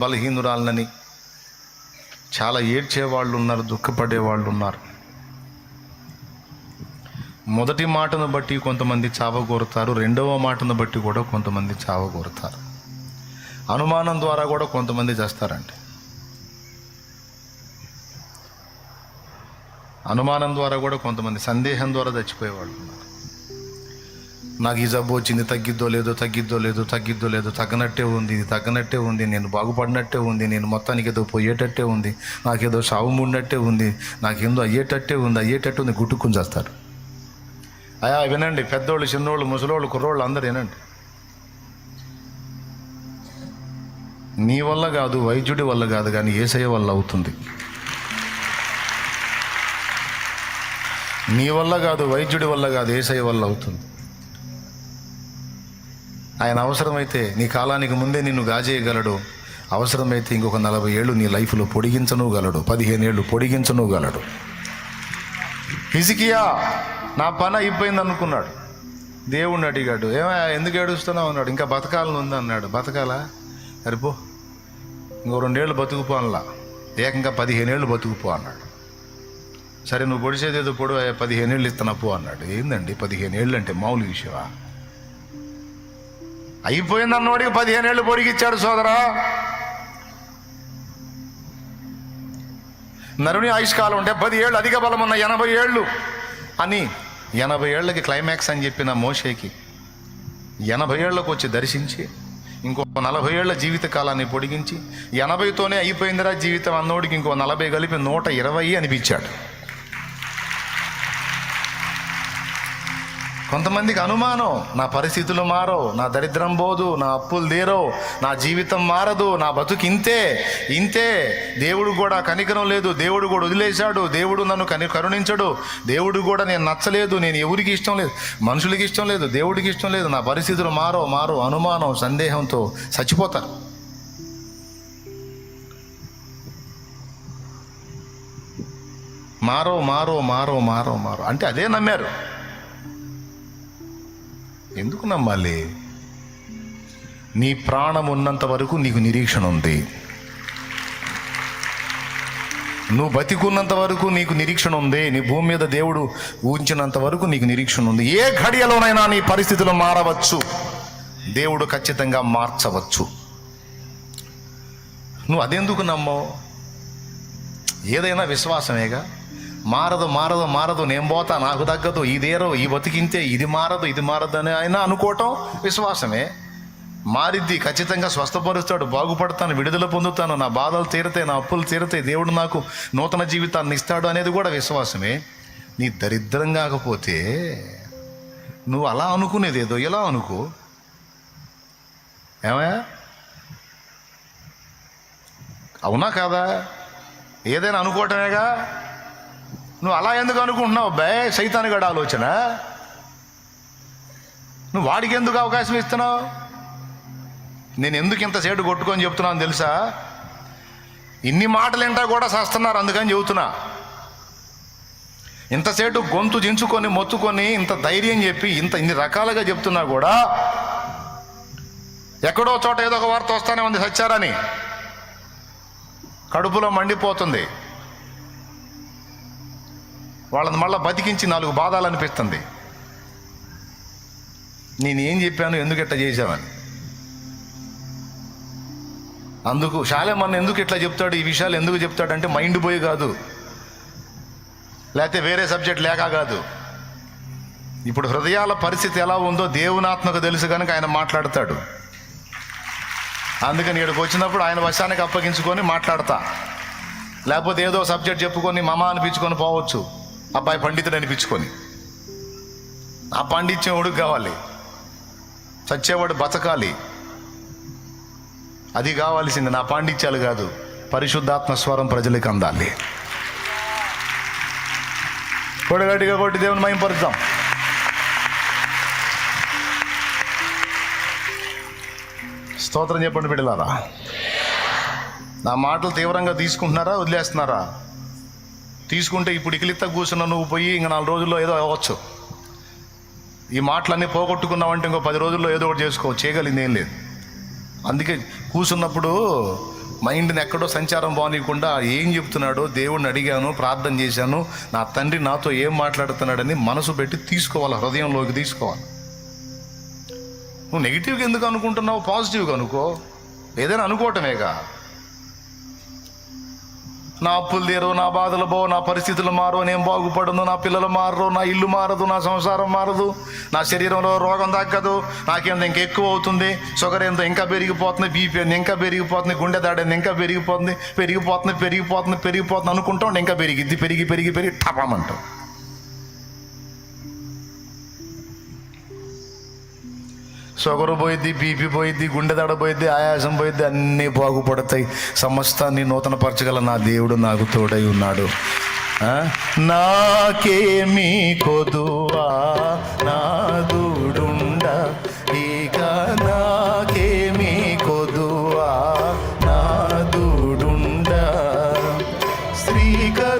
బలహీనురాలనని చాలా ఏడ్చే వాళ్ళు ఉన్నారు దుఃఖపడేవాళ్ళు ఉన్నారు మొదటి మాటను బట్టి కొంతమంది చావగోరుతారు రెండవ మాటను బట్టి కూడా కొంతమంది చావగోరుతారు. అనుమానం ద్వారా కూడా కొంతమంది చేస్తారండి. అనుమానం ద్వారా కూడా కొంతమంది సందేహం ద్వారా చచ్చిపోయేవాళ్ళు ఉన్నారు నాకు ఈ జబ్బు వచ్చింది తగ్గిద్దో లేదో తగ్గిద్దో లేదో తగ్గిద్దో లేదో తగ్గనట్టే ఉంది ఇది తగ్గనట్టే ఉంది నేను బాగుపడినట్టే ఉంది నేను మొత్తానికి ఏదో పోయేటట్టే ఉంది నాకేదో శావం ముడినట్టే ఉంది నాకేందో అయ్యేటట్టే ఉంది అయ్యేటట్టు ఉంది గుట్టుకుని చేస్తారు. అయా వినండి పెద్దోళ్ళు చిన్నోళ్ళు ముసలోళ్ళు కుర్రోళ్ళు అందరు వినండి. నీ వల్ల కాదు వైద్యుడి వల్ల కాదు కానీ ఏసయ వల్ల అవుతుంది. నీ వల్ల కాదు వైద్యుడి వల్ల కాదు ఏసయ వల్ల అవుతుంది. ఆయన అవసరమైతే నీ కాలానికి ముందే నిన్ను గాజేయగలడు. అవసరమైతే ఇంకొక నలభై ఏళ్ళు నీ లైఫ్లో పొడిగించను గలడు పదిహేను ఏళ్ళు పొడిగించను గలడు హిజికియా నా పని అయిపోయింది అనుకున్నాడు దేవుణ్ణి అడిగాడు ఏమో ఎందుకు ఏడుస్తున్నావు? అన్నాడు ఇంకా బతకాలను ఉంది అన్నాడు. బతకాలా? అరిపో ఇంకో రెండేళ్ళు బతుకుపో అనలా. ఏకంగా పదిహేను ఏళ్ళు బతుకుపో అన్నాడు. సరే నువ్వు పొడిచేది ఏదో పొడు పదిహేను ఏళ్ళు ఇస్తున్నా పో అన్నాడు. ఏందండి పదిహేను ఏళ్ళు అంటే మామూలు విషయమా? అయిపోయింది అన్నోడికి పదిహేను ఏళ్ళు పొడిగిచ్చాడు సోదరా. నరుని ఆయుష్కాలం ఉంటే పది ఏళ్ళు అధిక బలం ఉన్న ఎనభై ఏళ్ళు అని ఎనభై ఏళ్ళకి క్లైమాక్స్ అని చెప్పిన మోషేకి ఎనభై ఏళ్ళకు వచ్చి దర్శించి ఇంకో నలభై ఏళ్ళ జీవిత కాలాన్ని పొడిగించి ఎనభైతోనే అయిపోయిందిరా జీవితం అన్నోడికి ఇంకో నలభై కలిపి నూట ఇరవై అనిపించాడు. కొంతమందికి అనుమానం నా పరిస్థితులు మారో నా దరిద్రం పోదు నా అప్పులు తీరో నా జీవితం మారదు నా బతుకు ఇంతే ఇంతే. దేవుడు కూడా కనికరం లేదు దేవుడు కూడా వదిలేశాడు దేవుడు నన్ను కని కరుణించడు దేవుడు కూడా నేను నచ్చలేదు నేను ఎవరికి ఇష్టం లేదు మనుషులకి ఇష్టం లేదు దేవుడికి ఇష్టం లేదు నా పరిస్థితులు మారో మారో అనుమానం సందేహంతో చచ్చిపోతారు. మారో మారో మారో మారో మారో అంటే అదే నమ్మారు. ఎందుకు నమ్మాలి? నీ ప్రాణం ఉన్నంత వరకు నీకు నిరీక్షణ ఉంది. నువ్వు బతికున్నంత వరకు నీకు నిరీక్షణ ఉంది. నీ భూమి మీద దేవుడు ఊహించినంత వరకు నీకు నిరీక్షణ ఉంది. ఏ ఘడియలోనైనా నీ పరిస్థితులు మారవచ్చు. దేవుడు ఖచ్చితంగా మార్చవచ్చు. నువ్వు అదెందుకు నమ్మవు? ఏదైనా విశ్వాసమేగా? మారదు మారదు మారదు నేను పోతా నాకు తగ్గదు ఇదేరో ఈ బతికింతే ఇది మారదు ఇది మారదు అని ఆయన అనుకోవటం విశ్వాసమే. మారిద్ది ఖచ్చితంగా స్వస్థపరుస్తాడు బాగుపడతాను విడుదల పొందుతాను నా బాధలు తీరతాయి నా అప్పులు తీరతాయి దేవుడు నాకు నూతన జీవితాన్ని ఇస్తాడు అనేది కూడా విశ్వాసమే. నీ దరిద్రం కాకపోతే నువ్వు అలా అనుకునేది ఏదో ఎలా అనుకో? ఏమయ్యా? అవునా కాదా? ఏదైనా అనుకోవటమేగా? నువ్వు అలా ఎందుకు అనుకుంటున్నావు బే? సైతానిగడ ఆలోచన. నువ్వు వాడికి ఎందుకు అవకాశం ఇస్తున్నావు? నేను ఎందుకు ఇంత సేటు కొట్టుకొని చెప్తున్నాను తెలుసా? ఇన్ని మాటలు ఏంటా కూడా చేస్తున్నారు అందుకని చెబుతున్నా. ఇంతసేటు గొంతు దించుకొని మొత్తుకొని ఇంత ధైర్యం చెప్పి ఇంత ఇన్ని రకాలుగా చెప్తున్నా కూడా ఎక్కడో చోట ఏదో ఒక వార్త వస్తానే ఉంది సచ్చారని కడుపులో మండిపోతుంది. వాళ్ళని మళ్ళీ బతికించి నాలుగు బాధాలు అనిపిస్తుంది. నేను ఏం చెప్పాను ఎందుకు ఇట్లా చేశామని అందుకు శాలేమన్న ఎందుకు ఇట్లా చెప్తాడు ఈ విషయాలు ఎందుకు చెప్తాడంటే మైండ్ పోయి కాదు. లేకపోతే వేరే సబ్జెక్ట్ లేక కాదు. ఇప్పుడు హృదయాల పరిస్థితి ఎలా ఉందో దేవునాత్మకు తెలుసు కనుక ఆయన మాట్లాడతాడు. అందుకని ఇక్కడికి వచ్చినప్పుడు ఆయన వశానికి అప్పగించుకొని మాట్లాడతా. లేకపోతే ఏదో సబ్జెక్ట్ చెప్పుకొని మమ అనిపించుకొని పోవచ్చు. అబ్బాయి పండితుడు అనిపించుకొని. ఆ పాండిత్యం ఉడుకు కావాలి. చచ్చేవాడు బతకాలి. అది కావాల్సింది నా పాండిత్యాలు కాదు పరిశుద్ధాత్మ స్వరం ప్రజలకు అందాలి. కొడగట్టిగా కొట్టి దేవుని మయంపరుద్దాం స్తోత్రం చెప్పండి బిడ్డలారా. నా మాటలు తీవ్రంగా తీసుకుంటున్నారా వదిలేస్తున్నారా? తీసుకుంటే ఇప్పుడు ఇకిలిత్త కూర్చున్న నువ్వు పోయి ఇంక నాలుగు రోజుల్లో ఏదో అవ్వచ్చు. ఈ మాటలన్నీ పోగొట్టుకున్నావంటే ఇంకో పది రోజుల్లో ఏదో ఒకటి చేసుకో చేయగలిగింది ఏం లేదు. అందుకే కూర్చున్నప్పుడు మైండ్ని ఎక్కడో సంచారం బాగానివ్వకుండా ఏం చెప్తున్నాడో దేవుడిని అడిగాను ప్రార్థన చేశాను నా తండ్రి నాతో ఏం మాట్లాడుతున్నాడని మనసు పెట్టి తీసుకోవాలి హృదయంలోకి తీసుకోవాలి. నువ్వు నెగిటివ్గా ఎందుకు అనుకుంటున్నావు పాజిటివ్గా అనుకో. ఏదైనా అనుకోవటమేగా. నా అప్పులు తీరు నా బాధలు పో నా పరిస్థితులు మారు నేను బాగుపడను నా పిల్లలు మారరు నా ఇల్లు మారదు నా సంసారం మారదు నా శరీరంలో రోగం తగ్గదు నాకేంత ఇంకా ఎక్కువ అవుతుంది షుగర్ ఎంత ఇంకా పెరిగిపోతుంది బీపీ ఇంకా పెరిగిపోతుంది గుండె దాడేందో ఇంకా పెరిగిపోతుంది పెరిగిపోతుంది పెరిగిపోతుంది పెరిగిపోతుంది అనుకుంటాం ఇంకా పెరిగిద్ది పెరిగి పెరిగి పెరిగి టపమంటాం షుగర్ పోయిద్ది బీపీ పోయిద్ది గుండె దడ పోయిద్ది ఆయాసం పోయిద్ది అన్నీ బాగుపడతాయి. సమస్తాన్ని నూతనపరచగల నా దేవుడు నాకు తోడై ఉన్నాడు. ఆ? నాకేమీ కొదువా? నాదుడుండ ఇక నాకేమీ కొదువా? నాదుడుండ శ్రీకర్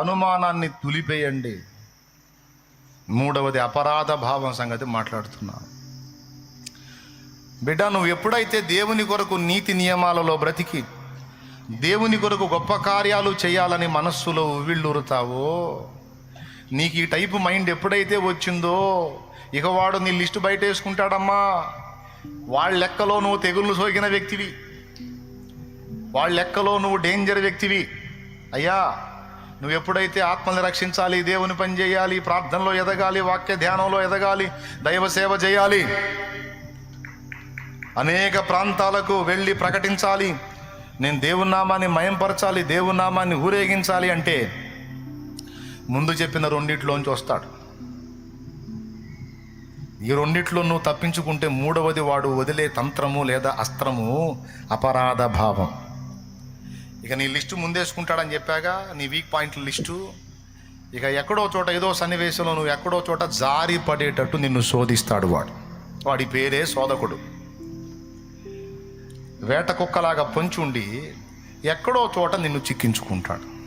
అనుమానాన్ని తులిపేయండి. మూడవది అపరాధ భావం సంగతి మాట్లాడుతున్నాను. బిడ్డ నువ్వు ఎప్పుడైతే దేవుని కొరకు నీతి నియమాలలో బ్రతికి దేవుని కొరకు గొప్ప కార్యాలు చేయాలని మనస్సులో ఉవ్విళ్ళూరుతావో నీకు ఈ టైపు మైండ్ ఎప్పుడైతే వచ్చిందో ఇక వాడు నీ లిస్టు బయట వేసుకుంటాడమ్మా వాళ్ళ లెక్కలో నువ్వు తెగుళ్ళు సోకిన వ్యక్తివి. వాళ్ళ లెక్కలో నువ్వు డేంజర్ వ్యక్తివి. అయ్యా నువ్వు ఎప్పుడైతే ఆత్మని రక్షించాలి దేవుని పని చేయాలి ప్రార్థనలో ఎదగాలి వాక్య ధ్యానంలో ఎదగాలి దైవ సేవ చేయాలి అనేక ప్రాంతాలకు వెళ్ళి ప్రకటించాలి. నేను దేవుని నామాన్ని మయంపరచాలి దేవుని నామాన్ని ఊరేగించాలి అంటే ముందు చెప్పిన రెండిట్లోంచి వస్తాడు. ఈ రెండిట్లో నువ్వు తప్పించుకుంటే మూడవది వాడు వదిలే తంత్రము లేదా అస్త్రము అపరాధ భావం. ఇక నీ లిస్టు ముందేసుకుంటాడని చెప్పాగా నీ వీక్ పాయింట్ల లిస్టు. ఇక ఎక్కడో చోట ఏదో సన్నివేశంలో నువ్వు ఎక్కడో చోట జారి పడేటట్టు నిన్ను శోధిస్తాడు వాడు. వాడి పేరే శోధకుడు. వేట కుక్కలాగా పొంచుండి ఎక్కడో చోట నిన్ను చిక్కించుకుంటాడు.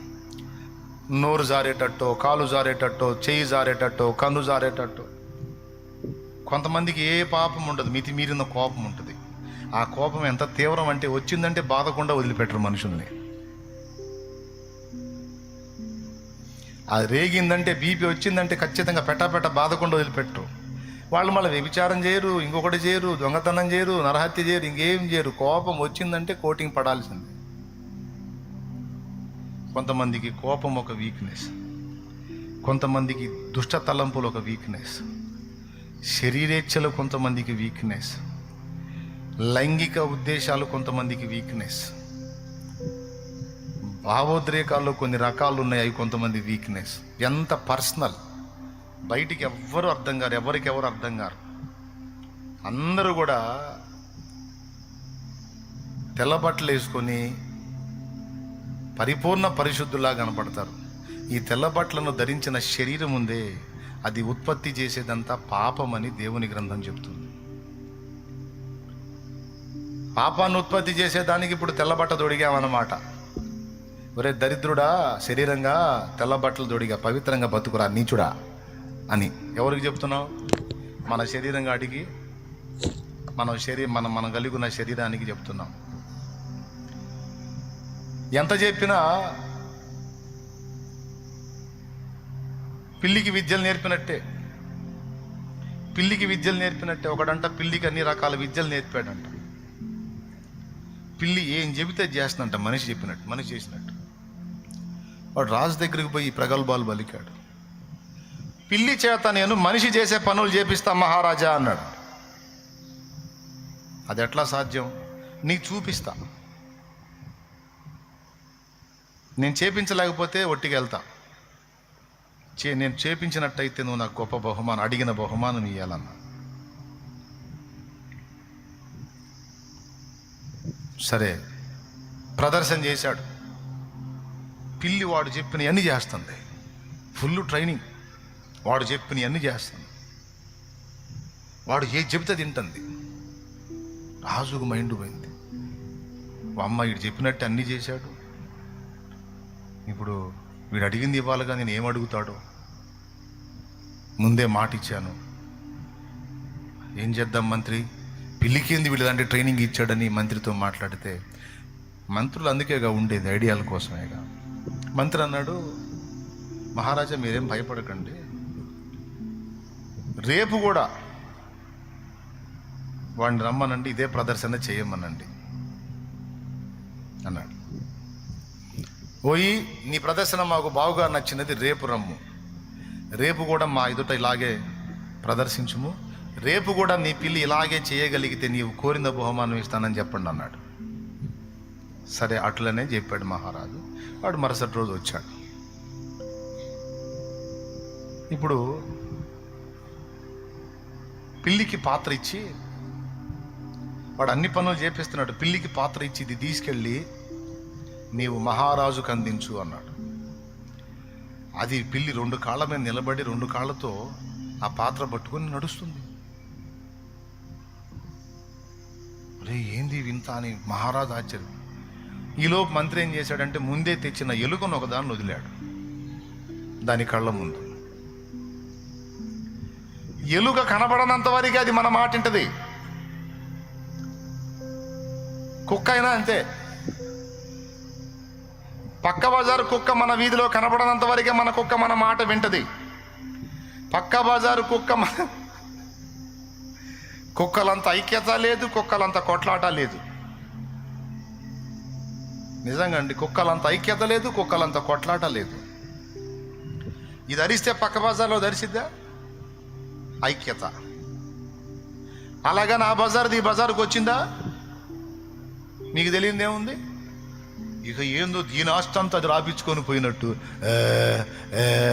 నోరు జారేటట్టో కాలు జారేటట్టో చేయి జారేటట్టో కన్ను జారేటట్టో. కొంతమందికి ఏ పాపం ఉండదు మితిమీరిన కోపం ఉంటుంది. ఆ కోపం ఎంత తీవ్రం అంటే వచ్చిందంటే బాధకుండా వదిలిపెట్టరు మనుషుల్ని. అది రేగిందంటే బీపీ వచ్చిందంటే ఖచ్చితంగా పెట్టపెట్ట బాధకుండా వదిలిపెట్టరు వాళ్ళు మళ్ళీ వ్యభిచారం చేయరు ఇంకొకటి చేయరు దొంగతనం చేయరు నరహత్య చేయరు ఇంకేం చేయరు. కోపం వచ్చిందంటే కోటింగ్ పడాల్సింది. కొంతమందికి కోపం ఒక వీక్నెస్ కొంతమందికి దుష్ట తలంపులు ఒక వీక్నెస్ శరీరేచ్ఛలు కొంతమందికి వీక్నెస్ లైంగిక ఉద్దేశాలు కొంతమందికి వీక్నెస్ భావోద్రేకాల్లో కొన్ని రకాలు ఉన్నాయి అవి కొంతమంది వీక్నెస్ ఎంత పర్సనల్ బయటికి ఎవ్వరు అర్థం కారు ఎవరికి ఎవరు అర్థం కారు. అందరూ కూడా తెల్ల బట్టలు వేసుకొని పరిపూర్ణ పరిశుద్ధులా కనపడతారు. ఈ తెల్ల బట్టలను ధరించిన శరీరం ఉందే అది ఉత్పత్తి చేసేదంతా పాపమని దేవుని గ్రంథం చెప్తుంది. పాపాన్ని ఉత్పత్తి చేసేదానికి ఇప్పుడు తెల్లబట్ట అన్నమాట ఒరే దరిద్రుడా శరీరంగా తెల్ల బట్టలు దొడిగా పవిత్రంగా బతుకురా నీచుడా అని ఎవరికి చెప్తున్నావు మన శరీరంగా అడిగి మన శరీరం మనం మనం కలిగి ఉన్న శరీరానికి చెప్తున్నాం ఎంత చెప్పినా పిల్లికి విద్యలు నేర్పినట్టే. పిల్లికి విద్యలు నేర్పినట్టే. ఒకడంట పిల్లికి అన్ని రకాల విద్యలు నేర్పాడంట. పిల్లి ఏం చెబితే చేస్తుందంట మనిషి చెప్పినట్టు మనిషి చేసినట్టు. వాడు రాజు దగ్గరికి పోయి ప్రగల్భాలు పలికాడు పిల్లి చేత నేను మనిషి చేసే పనులు చేపిస్తా మహారాజా అన్నాడు. అది ఎట్లా సాధ్యం? నీకు చూపిస్తా. నేను చేపించలేకపోతే ఒట్టికి వెళ్తా చే నేను చేపించినట్టయితే నువ్వు నాకు గొప్ప బహుమానం అడిగిన బహుమానం ఇవ్వాలన్నా సరే ప్రదర్శన చేశాడు. పిల్లి వాడు చెప్పిన అన్ని చేస్తుంది. Full training. వాడు చెప్పిన అన్నీ చేస్తుంది. వాడు ఏ చెబితే తింటుంది. రాజుకు మైండ్ పోయింది. అమ్మ వీడు చెప్పినట్టు అన్నీ చేశాడు. ఇప్పుడు వీడు అడిగింది ఇవ్వాలిగా నేను ఏం అడుగుతాడో. ముందే మాట ఇచ్చాను. ఏం చేద్దాం మంత్రి? పిల్లికేంది వీళ్ళదంటే ట్రైనింగ్ ఇచ్చాడని మంత్రితో మాట్లాడితే మంత్రులు అందుకేగా ఉండేది ఐడియాల కోసమేగా. మంత్రి అన్నాడు మహారాజా మీరేం భయపడకండి. రేపు కూడా వాడిని రమ్మనండి ఇదే ప్రదర్శన చేయమనండి. అన్నాడు. పోయి నీ ప్రదర్శన మాకు బాగుగా నచ్చినది రేపు రమ్ము. రేపు కూడా మా ఎదుట ఇలాగే ప్రదర్శించుము. రేపు కూడా నీ పిల్లి ఇలాగే చేయగలిగితే నీవు కోరిన బహుమానం ఇస్తానని చెప్పండి అన్నాడు. సరే అట్లనే చెప్పాడు మహారాజు. వాడు మరుసటి రోజు వచ్చాడు. ఇప్పుడు పిల్లికి పాత్ర ఇచ్చి వాడు అన్ని పనులు చేపిస్తున్నాడు. పిల్లికి పాత్ర ఇచ్చి ఇది తీసుకెళ్ళి నీవు మహారాజుకు అందించు అన్నాడు. అది పిల్లి రెండు కాళ్ళ మీద నిలబడి రెండు కాళ్ళతో ఆ పాత్ర పట్టుకొని నడుస్తుంది. అరే ఏంది వింత అని మహారాజు ఆశ్చర్యం. ఈలోపు మంత్రి ఏం చేశాడంటే ముందే తెచ్చిన ఎలుకను ఒకదాన్ని వదిలాడు. దాని కళ్ళ ముందు. ఎలుక కనబడనంత వరకు అది మన మాట వింటది. కుక్క అయినా అంతే. పక్క బజారు కుక్క మన వీధిలో కనబడనంత వరకే మన కుక్క మన మాట వింటది. పక్క బజారు కుక్క మన కుక్కలంత ఐక్యత లేదు కుక్కలంత కొట్లాట లేదు. నిజంగా అండి కుక్కలంత ఐక్యత లేదు కుక్కలంత కొట్లాట లేదు. ఇది ధరిస్తే పక్క బజార్లో ధరిసిద్దా ఐక్యత. అలాగా నా బజార్ది ఈ బజార్కి వచ్చిందా? మీకు తెలియదు ఏముంది? ఇక ఏందో దీని ఆస్తంతా అది రాపించుకొని పోయినట్టు ఏ,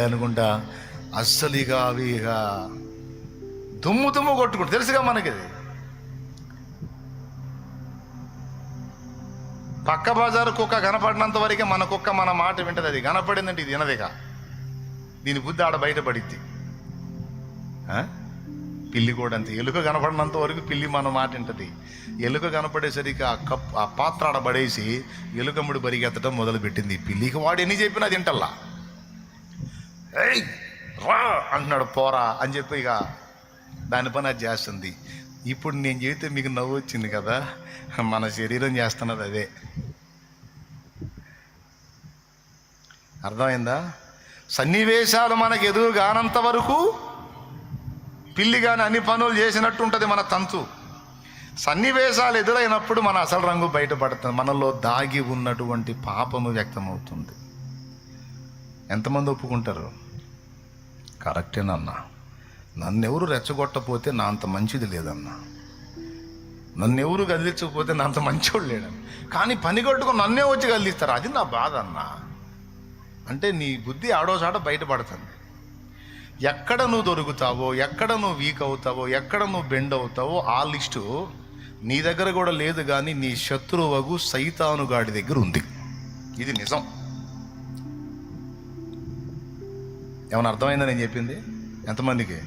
అనుకుంటా. అస్సలు ఇక అవి ఇక దుమ్ము దుమ్ము కొట్టుకుంటు తెలుసుగా మనకి పక్క బజారు కుక్క కనపడినంత వరకే మన కుక్క మన మాట వింటది. అది కనపడిందంటే ఇది వినదిక దీని బుద్ధి ఆడ బయటపడిద్ది ఆ? పిల్లి కూడా అంతే. ఎలుక కనపడినంత వరకు పిల్లి మన మాట వింటది. ఎలుక కనపడేసరికి ఆ కప్ ఆ పాత్ర ఆడ పడేసి ఎలుకమ్ముడు పరిగెత్తడం మొదలు పెట్టింది పిల్లికి వాడు ఎన్ని చెప్పినా తింటల్లా ఏయ్ రా అంటున్నాడు పోరా అని చెప్పి ఇక దాని పని అది చేస్తుంది. ఇప్పుడు నేను చెబితే మీకు నవ్వు వచ్చింది కదా మన శరీరం చేస్తున్నది అదే. అర్థమైందా? సన్నివేశాలు మనకు ఎదురు కానంత వరకు పిల్లి కానీ అన్ని పనులు చేసినట్టు ఉంటుంది మన తంతు. సన్నివేశాలు ఎదురైనప్పుడు మన అసలు రంగు బయటపడుతుంది. మనలో దాగి ఉన్నటువంటి పాపము వ్యక్తమవుతుంది. ఎంతమంది ఒప్పుకుంటారు? కరెక్టేనన్నా నన్నెవరు రెచ్చగొట్టపోతే నా అంత మంచిది లేదన్నా. నన్నెవరు కదిలించకపోతే నా అంత మంచోడు లేడని కానీ పని కట్టుకుని నన్నే వచ్చి కదిలిస్తారు అది నా బాధ అన్నా అంటే నీ బుద్ధి ఆడోసాట బయటపడుతుంది. ఎక్కడ నువ్వు దొరుకుతావో ఎక్కడ నువ్వు వీక్ అవుతావో ఎక్కడ నువ్వు బెండ్ అవుతావో ఆ లిస్టు నీ దగ్గర కూడా లేదు కానీ నీ శత్రువగు సైతానుగాడి దగ్గర ఉంది. ఇది నిజం. ఏమైనా అర్థమైందా నేను చెప్పింది? ఎంతమందికి?